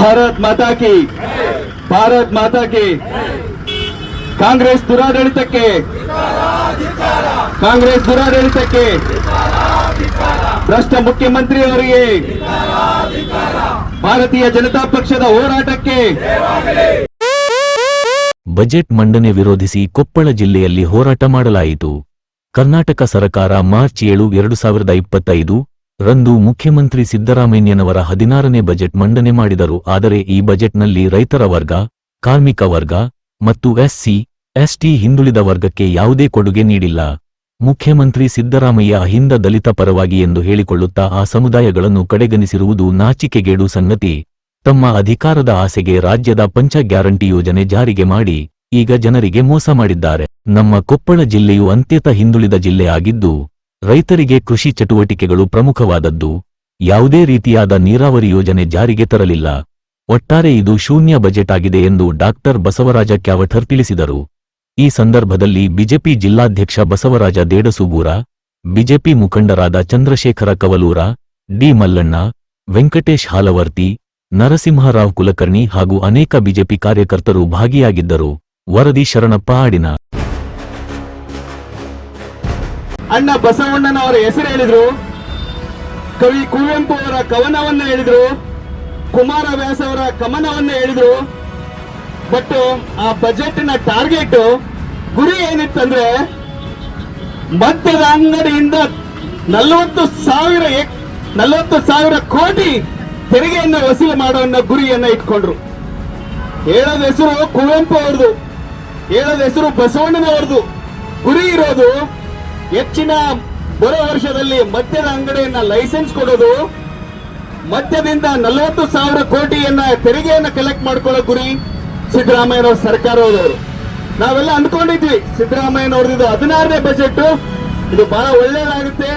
ಭಾರತ್ ಮಾತಾ ಕಿ, ಭಾರತ್ ಮಾತಾ ಕಿ. ಕಾಂಗ್ರೆಸ್ ದುರಾಡಳಿತಕ್ಕೆ ಕಾಂಗ್ರೆಸ್ ದುರಾಡಳಿತಕ್ಕೆ. ಭ್ರಷ್ಟ ಮುಖ್ಯಮಂತ್ರಿ ಅವರಿಗೆ ಭಾರತೀಯ ಜನತಾ ಪಕ್ಷದ ಹೋರಾಟಕ್ಕೆ. ಬಜೆಟ್ ಮಂಡನೆ ವಿರೋಧಿಸಿ ಕೊಪ್ಪಳ ಜಿಲ್ಲೆಯಲ್ಲಿ ಹೋರಾಟ ಮಾಡಲಾಯಿತು. ಕರ್ನಾಟಕ ಸರಕಾರ ಮಾರ್ಚ್ ಏಳು, ಎರಡು ಸಾವಿರದ ಇಪ್ಪತ್ತೈದು ರಂದು ಮುಖ್ಯಮಂತ್ರಿ ಸಿದ್ದರಾಮಯ್ಯನವರ ಹದಿನಾರನೇ ಬಜೆಟ್ ಮಂಡನೆ ಮಾಡಿದರು. ಆದರೆ ಈ ಬಜೆಟ್ನಲ್ಲಿ ರೈತರ ವರ್ಗ, ಕಾರ್ಮಿಕ ವರ್ಗ ಮತ್ತು ಎಸ್ಸಿ ಎಸ್ಟಿ ಹಿಂದುಳಿದ ವರ್ಗಕ್ಕೆ ಯಾವುದೇ ಕೊಡುಗೆ ನೀಡಿಲ್ಲ. ಮುಖ್ಯಮಂತ್ರಿ ಸಿದ್ದರಾಮಯ್ಯ ಅಹಿಂದ ದಲಿತ ಪರವಾಗಿ ಎಂದು ಹೇಳಿಕೊಳ್ಳುತ್ತಾ ಆ ಸಮುದಾಯಗಳನ್ನು ಕಡೆಗಣಿಸಿರುವುದು ನಾಚಿಕೆಗೇಡು ಸಂಗತಿ. ತಮ್ಮ ಅಧಿಕಾರದ ಆಸೆಗೆ ರಾಜ್ಯದ ಪಂಚ ಗ್ಯಾರಂಟಿ ಯೋಜನೆ ಜಾರಿಗೆ ಮಾಡಿ ಈಗ ಜನರಿಗೆ ಮೋಸ ಮಾಡಿದ್ದಾರೆ. ನಮ್ಮ ಕೊಪ್ಪಳ ಜಿಲ್ಲೆಯು ಅಂತ್ಯತ ಹಿಂದುಳಿದ ಜಿಲ್ಲೆಯಾಗಿದ್ದು ರೈತರಿಗೆ ಕೃಷಿ ಚಟುವಟಿಕೆಗಳು ಪ್ರಮುಖವಾದದ್ದು. ಯಾವುದೇ ರೀತಿಯಾದ ನೀರಾವರಿ ಯೋಜನೆ ಜಾರಿಗೆ ತರಲಿಲ್ಲ. ಒಟ್ಟಾರೆ ಇದು ಶೂನ್ಯ ಬಜೆಟ್ ಆಗಿದೆ ಎಂದು ಡಾಕ್ಟರ್ ಬಸವರಾಜ ಕ್ಯಾವಠರ್ ತಿಳಿಸಿದರು. ಈ ಸಂದರ್ಭದಲ್ಲಿ ಬಿಜೆಪಿ ಜಿಲ್ಲಾಧ್ಯಕ್ಷ ಬಸವರಾಜ ದೇಡಸೂಗೂರ, ಬಿಜೆಪಿ ಮುಖಂಡರಾದ ಚಂದ್ರಶೇಖರ ಕವಲೂರ, ಡಿ. ಮಲ್ಲಣ್ಣ, ವೆಂಕಟೇಶ್ ಹಾಲವರ್ತಿ, ನರಸಿಂಹರಾವ್ ಕುಲಕರ್ಣಿ ಹಾಗೂ ಅನೇಕ ಬಿಜೆಪಿ ಕಾರ್ಯಕರ್ತರು ಭಾಗಿಯಾಗಿದ್ದರು. ವರದಿ ಶರಣಪ್ಪ ಆಡಿನ ಅಣ್ಣ ಬಸವಣ್ಣನವರ ಹೆಸರು ಹೇಳಿದ್ರು. ಕವಿ ಕುವೆಂಪು ಅವರ ಕವನವನ್ನ ಹೇಳಿದ್ರು. ಕುಮಾರವ್ಯಾಸ ಅವರ ಕಮನವನ್ನ ಹೇಳಿದ್ರು. ಬಟ್ ಆ ಬಜೆಟ್ನ ಟಾರ್ಗೆಟ್ ಗುರಿ ಏನಿತ್ತಂದ್ರೆ ಮದ್ಯದ ಅಂಗಡಿಯಿಂದ ನಲವತ್ತು ಸಾವಿರ ನಲವತ್ತು ಸಾವಿರ ಕೋಟಿ ತೆರಿಗೆಯನ್ನ ವಸೂಲು ಮಾಡುವ ಗುರಿಯನ್ನ ಇಟ್ಕೊಂಡ್ರು. ಹೇಳೋದ ಹೆಸರು ಕುವೆಂಪು ಅವ್ರದು. ಹೇಳೋದ ಹೆಸರು ಬಸವಣ್ಣನವರದು. ಗುರಿ ಇರೋದು ಹೆಚ್ಚಿನ ಬರೋ ವರ್ಷದಲ್ಲಿ ಮದ್ಯದ ಅಂಗಡಿಯನ್ನ ಲೈಸೆನ್ಸ್ ಕೊಡೋದು, ಮದ್ಯದಿಂದ ನಲವತ್ತು ಸಾವಿರ ಕೋಟಿಯನ್ನ ತೆರಿಗೆಯನ್ನ ಕಲೆಕ್ಟ್ ಮಾಡ್ಕೊಳ್ಳೋ ಗುರಿ ಸಿದ್ದರಾಮಯ್ಯನವ್ರ ಸರ್ಕಾರದವರು. ನಾವೆಲ್ಲ ಅಂದ್ಕೊಂಡಿದ್ವಿ, ಸಿದ್ದರಾಮಯ್ಯನವ್ರದ್ದು ಹದಿನಾರನೇ ಬಜೆಟ್ ಇದು ಬಹಳ ಒಳ್ಳೇದಾಗುತ್ತೆ,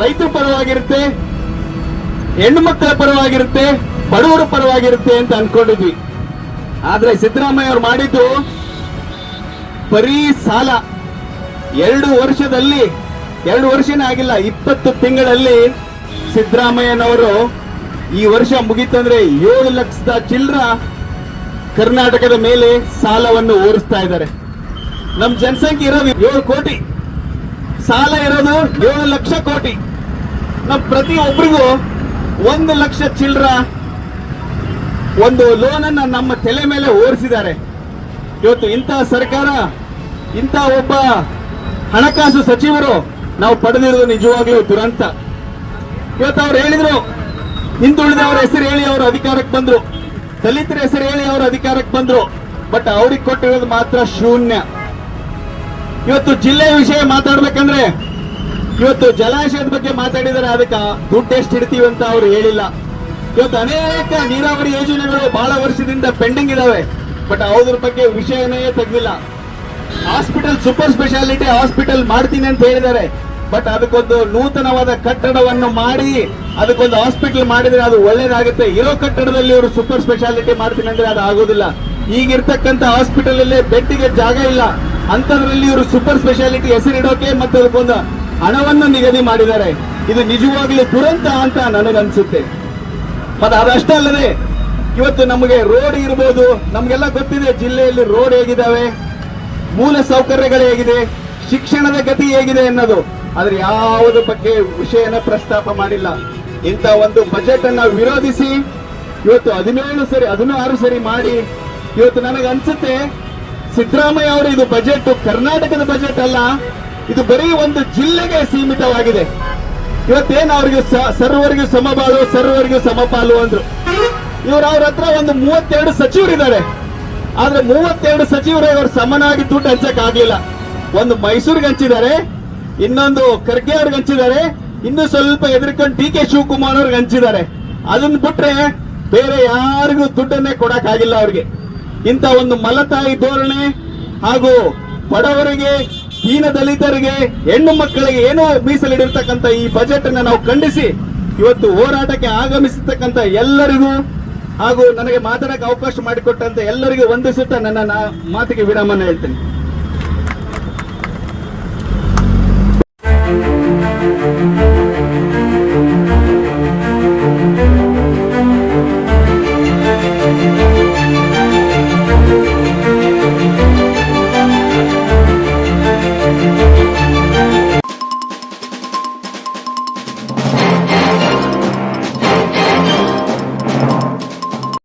ರೈತರ ಪರವಾಗಿರುತ್ತೆ ಹೆಣ್ಣು ಮಕ್ಕಳ ಪರವಾಗಿರುತ್ತೆ, ಬಡವರ ಪರವಾಗಿರುತ್ತೆ ಅಂತ ಅನ್ಕೊಂಡಿದ್ವಿ ಆದ್ರೆ ಸಿದ್ದರಾಮಯ್ಯ ಅವ್ರು ಮಾಡಿದ್ದು ಬರೀ ಸಾಲ. ಎರಡು ವರ್ಷದಲ್ಲಿ, ಎರಡು ವರ್ಷನೇ ಆಗಿಲ್ಲ, ಇಪ್ಪತ್ತು ತಿಂಗಳಲ್ಲಿ ಸಿದ್ದರಾಮಯ್ಯನವರು ಈ ವರ್ಷ ಮುಗೀತಂದ್ರೆ ಏಳು ಲಕ್ಷದ ಚಿಲ್ಲರ ಕರ್ನಾಟಕದ ಮೇಲೆ ಸಾಲವನ್ನು ಓರಿಸ್ತಾ ಇದ್ದಾರೆ. ನಮ್ಮ ಜನಸಂಖ್ಯೆ ಇರೋದು ಏಳು ಕೋಟಿ. ಸಾಲ ಇರೋದು ಏಳು ಲಕ್ಷ ಕೋಟಿ. ನಮ್ಮ ಪ್ರತಿ ಒಬ್ಬರಿಗೂ ಒಂದು ಲಕ್ಷ ಚಿಲ್ಲರ ಒಂದು ಲೋನ್ ಅನ್ನ ನಮ್ಮ ತಲೆ ಮೇಲೆ ಓರಿಸಿದ್ದಾರೆ. ಇವತ್ತು ಇಂತಹ ಸರ್ಕಾರ, ಇಂಥ ಒಬ್ಬ ಹಣಕಾಸು ಸಚಿವರು ನಾವು ಪಡೆದಿರೋದು ನಿಜವಾಗ್ಲೂ ದುರಂತ. ಇವತ್ತು ಅವ್ರು ಹೇಳಿದ್ರು ಹಿಂದುಳಿದವರ ಹೆಸರು ಹೇಳಿ ಅವರು ಅಧಿಕಾರಕ್ಕೆ ಬಂದ್ರು. ದಲಿತರ ಹೆಸರು ಹೇಳಿ ಅವರು ಅಧಿಕಾರಕ್ಕೆ ಬಂದ್ರು. ಬಟ್ ಅವ್ರಿಗೆ ಕೊಟ್ಟಿರೋದು ಮಾತ್ರ ಶೂನ್ಯ. ಇವತ್ತು ಜಿಲ್ಲೆ ವಿಷಯ ಮಾತಾಡ್ಬೇಕಂದ್ರೆ, ಇವತ್ತು ಜಲಾಶಯದ ಬಗ್ಗೆ ಮಾತಾಡಿದರೆ ಅದಕ್ಕೆ ದುಡ್ಡು ಎಷ್ಟು ಇಡ್ತೀವಿ ಅಂತ ಅವ್ರು ಹೇಳಿಲ್ಲ. ಇವತ್ತು ಅನೇಕ ನೀರಾವರಿ ಯೋಜನೆಗಳು ಬಹಳ ವರ್ಷದಿಂದ ಪೆಂಡಿಂಗ್ ಇದಾವೆ. ಬಟ್ ಅವ್ರ ಬಗ್ಗೆ ವಿಷಯನೇ ತೆಗೆದಿಲ್ಲ. ಹಾಸ್ಪಿಟಲ್ ಸೂಪರ್ ಸ್ಪೆಷಾಲಿಟಿ ಹಾಸ್ಪಿಟಲ್ ಮಾಡ್ತೀನಿ ಅಂತ ಹೇಳಿದ್ದಾರೆ. ಬಟ್ ಅದಕ್ಕೊಂದು ನೂತನವಾದ ಕಟ್ಟಡವನ್ನು ಮಾಡಿ, ಅದಕ್ಕೊಂದು ಹಾಸ್ಪಿಟಲ್ ಮಾಡಿದ್ರೆ ಅದು ಒಳ್ಳೇದಾಗುತ್ತೆ. ಇರೋ ಕಟ್ಟಡದಲ್ಲಿ ಇವರು ಸೂಪರ್ ಸ್ಪೆಷಾಲಿಟಿ ಮಾಡ್ತೀನಿ ಅಂದ್ರೆ ಅದು ಆಗೋದಿಲ್ಲ. ಈಗಿರ್ತಕ್ಕಂಥ ಹಾಸ್ಪಿಟಲ್ ಅಲ್ಲಿ ಬೆಡ್ಗೆ ಜಾಗ ಇಲ್ಲ. ಅಂತದ್ರಲ್ಲಿ ಇವರು ಸೂಪರ್ ಸ್ಪೆಷಾಲಿಟಿ ಹೆಸರಿಡೋಕೆ ಮತ್ತೆ ಅದಕ್ಕೊಂದು ಹಣವನ್ನು ನಿಗದಿ ಮಾಡಿದ್ದಾರೆ. ಇದು ನಿಜವಾಗ್ಲೂ ದುರಂತ ಅಂತ ನನಗನ್ಸುತ್ತೆ ಮತ್ತೆ ಅದಷ್ಟೇ ಅಲ್ಲದೆ, ಇವತ್ತು ನಮಗೆ ರೋಡ್ ಇರ್ಬೋದು. ನಮ್ಗೆಲ್ಲ ಗೊತ್ತಿದೆ ಜಿಲ್ಲೆಯಲ್ಲಿ ರೋಡ್ ಹೇಗಿದಾವೆ ಮೂಲ ಸೌಕರ್ಯಗಳು ಹೇಗಿದೆ, ಶಿಕ್ಷಣದ ಗತಿ ಹೇಗಿದೆ ಅನ್ನೋದು. ಆದ್ರೆ ಯಾವುದ ಬಗ್ಗೆ ವಿಷಯನ ಪ್ರಸ್ತಾಪ ಮಾಡಿಲ್ಲ. ಇಂಥ ಒಂದು ಬಜೆಟ್ ಅನ್ನ ವಿರೋಧಿಸಿ, ಇವತ್ತು ಹದಿನೇಳು ಸರಿ, ಹದಿನಾರು ಸರಿ ಮಾಡಿ, ಇವತ್ತು ನನಗೆ ಅನ್ಸುತ್ತೆ, ಸಿದ್ದರಾಮಯ್ಯ ಅವರು ಇದು ಬಜೆಟ್ ಕರ್ನಾಟಕದ ಬಜೆಟ್ ಅಲ್ಲ, ಇದು ಬರೀ ಒಂದು ಜಿಲ್ಲೆಗೆ ಸೀಮಿತವಾಗಿದೆ. ಇವತ್ತೇನು ಅವ್ರಿಗೆ ಸರ್ವರಿಗೂ ಸಮಬಾಳು, ಸರ್ವರಿಗೂ ಸಮಪಾಲು ಅಂದ್ರು. ಇವ್ರು ಅವ್ರ ಹತ್ರ ಒಂದು ಮೂವತ್ತೆರಡು ಸಚಿವರಿದ್ದಾರೆ. ಆದ್ರೆ ಮೂವತ್ತೆರಡು ಸಚಿವರು ಅವರು ಸಮನಾಗಿ ದುಡ್ಡು ಹಂಚಕ್ ಆಗ್ಲಿಲ್ಲ ಒಂದು ಮೈಸೂರಿಗೆ ಹಂಚಿದ್ದಾರೆ, ಇನ್ನೊಂದು ಖರ್ಗೆ ಅವ್ರಿಗೆ ಹಂಚಿದ್ದಾರೆ, ಇನ್ನು ಸ್ವಲ್ಪ ಎದುರ್ಕೊಂಡು ಡಿ ಕೆ ಶಿವಕುಮಾರ್ ಅವ್ರಿಗೆ ಹಂಚಿದ್ದಾರೆ. ಅದನ್ನ ಬಿಟ್ರೆ ಬೇರೆ ಯಾರಿಗೂ ದುಡ್ಡನ್ನೇ ಕೊಡಕ್ ಆಗಿಲ್ಲ ಅವ್ರಿಗೆ. ಇಂಥ ಒಂದು ಮಲತಾಯಿ ಧೋರಣೆ ಹಾಗೂ ಬಡವರಿಗೆ ಹೀನ ದಲಿತರಿಗೆ, ಹೆಣ್ಣು ಮಕ್ಕಳಿಗೆ ಏನೋ ಮೀಸಲಿಡಿರ್ತಕ್ಕಂಥ ಈ ಬಜೆಟ್ ಅನ್ನ ನಾವು ಖಂಡಿಸಿ, ಇವತ್ತು ಹೋರಾಟಕ್ಕೆ ಆಗಮಿಸತಕ್ಕಂಥ ಎಲ್ಲರಿಗೂ ಹಾಗೂ ನನಗೆ ಮಾತಾಡಕ್ಕೆ ಅವಕಾಶ ಮಾಡಿಕೊಟ್ಟಂತೆ ಎಲ್ಲರಿಗೂ ವಂದಿಸುತ್ತಾ ನನ್ನ ಮಾತಿಗೆ ವಿರಾಮನ ಹೇಳ್ತೇನೆ.